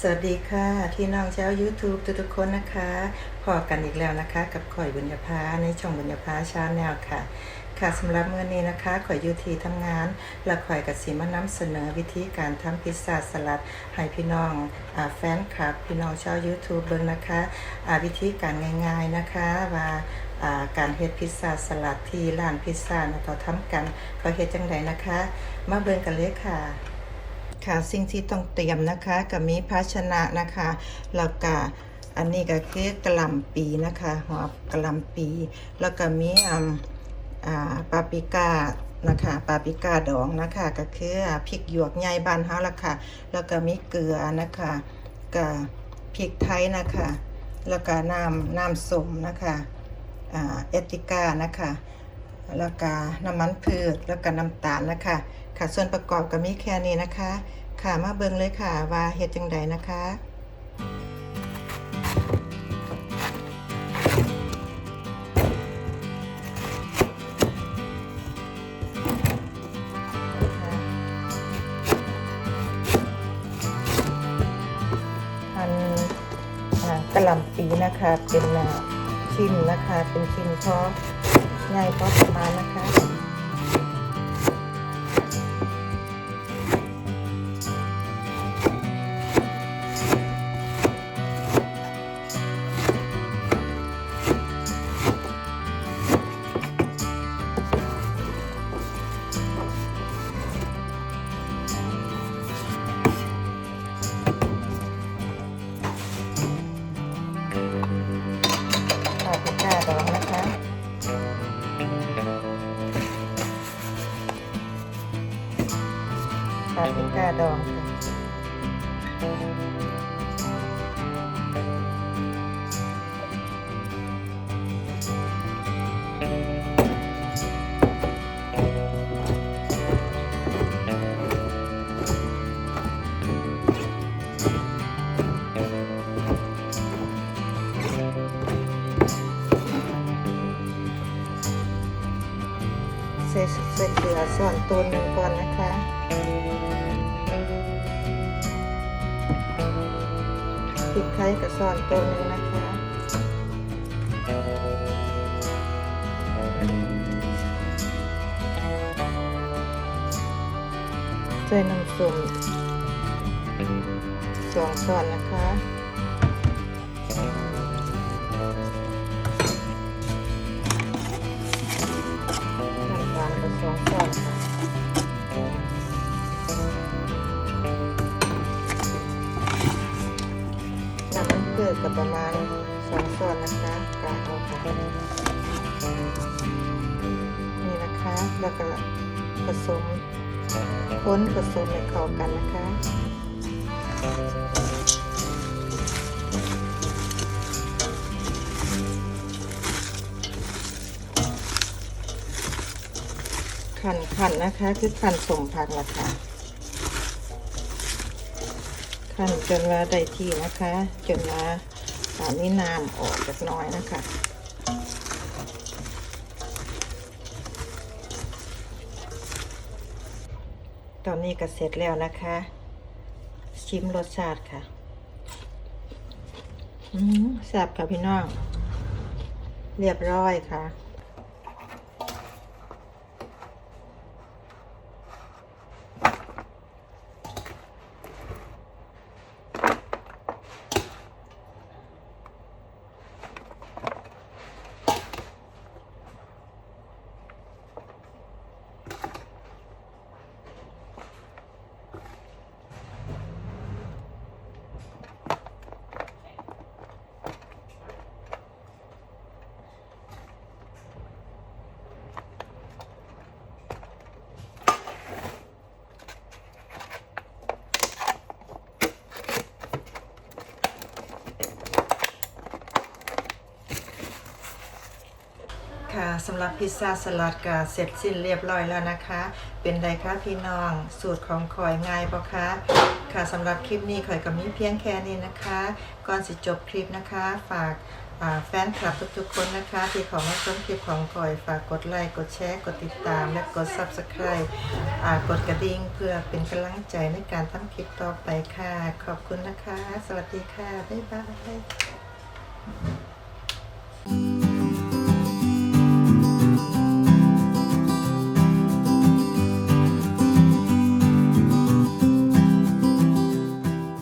สวัสดีค่ะพี่น้องชาว YouTube ทุกๆคนนะคะพอกันอีกแล้วนะคะ กับข่อยบุญญาภาในช่องบุญญาภาชาแนลค่ะ ค่ะสำหรับเมื้อนี้นะคะข่อยยูทีทำงาน และข่อยกับสีมานำเสนอวิธีการทำพิซซ่าสลัด ให้พี่น้องอแฟนคลับ พี่น้องชาว YouTube เบิ่งนะคะวิธีการง่ายๆนะคะว่าการเฮ็ดพิซซ่าสลัดที่ร้านพิซซ่านะเขาทำกันเขาเฮ็ดจังไดนะคะ มาเบิ่งกันเลยค่ะ ค่ะสิ่งที่ต้องเตรียมนะคะก็มีภาชนะนะคะแล้วก็อันนี้ก็คือกระลำปีนะคะหัวกระลำปี แล้วก็มีอ่าปาปิก้านะคะปาปิก้าดองนะคะก็คือพริกหยวกใหญ่บานเฮาละค่ะ แล้วก็มีเกลือนะคะกับพริกไทยนะคะ แล้วก็น้ำน้ำส้มนะคะอ่าเอติก้านะคะ แล้วก็น้ำมันพืชแล้วก็น้ำตาลนะคะค่ะส่วนประกอบก็มีแค่นี้นะคะ ค่ะมาเบิ่งเลยค่ะว่าเฮ็ดจังใดนะคะพันอ่ากระหล่ำปีนะคะเป็นชิ้นนะคะ เป็นชิ้นเพอ ใหญ่พอประมาณนะคะ กาดองค่ะใส่ใส่เกลือส่วนตัวหนึ่งก่อนนะคะ พริกไทยกับซอนตัวหนึ่งนะคะใส่น้ำส้มสองช้อนนะคะ น้ำมันเกือบประมาณสองช้อนนะคะกากเอาค่ะนี่นะคะแล้วก็ผสมค้นผสมให้เข้ากันนะคะขันขันนะคะ คือขันสมผักนะคะ ขันจนว่าได้ที่นะคะ จนว่าตอนนี้น้ำออกจากน้อยนะคะตอนนี้ก็เสร็จแล้วนะคะ ชิมรสชาติค่ะ อืมแซ่บค่ะพี่น้อง เรียบร้อยค่ะ ค่ะสำหรับพิซซ่าสลัดก็เสร็จสิ้นเรียบร้อยแล้วนะคะ เป็นไดคะพี่น้องสูตรของคอยง่ายปะคะค่ะสำหรับคลิปนี้คอยก็มีเพียงแค่นี้นะคะ ก่อนสิจบคลิปนะคะ ฝากาแฟนคลับทุกๆคนนะคะ ที่เขอมาชมคลิปของข่อย ฝากกดไลค์กดแชร์กดติดตาม และกด Subscribe กดกระดิ่งเพื่อเป็นกำลังใจในการทำคลิปต่อไปค่ะ ขอบคุณนะคะ สวัสดีค่ะบ๊ายบาย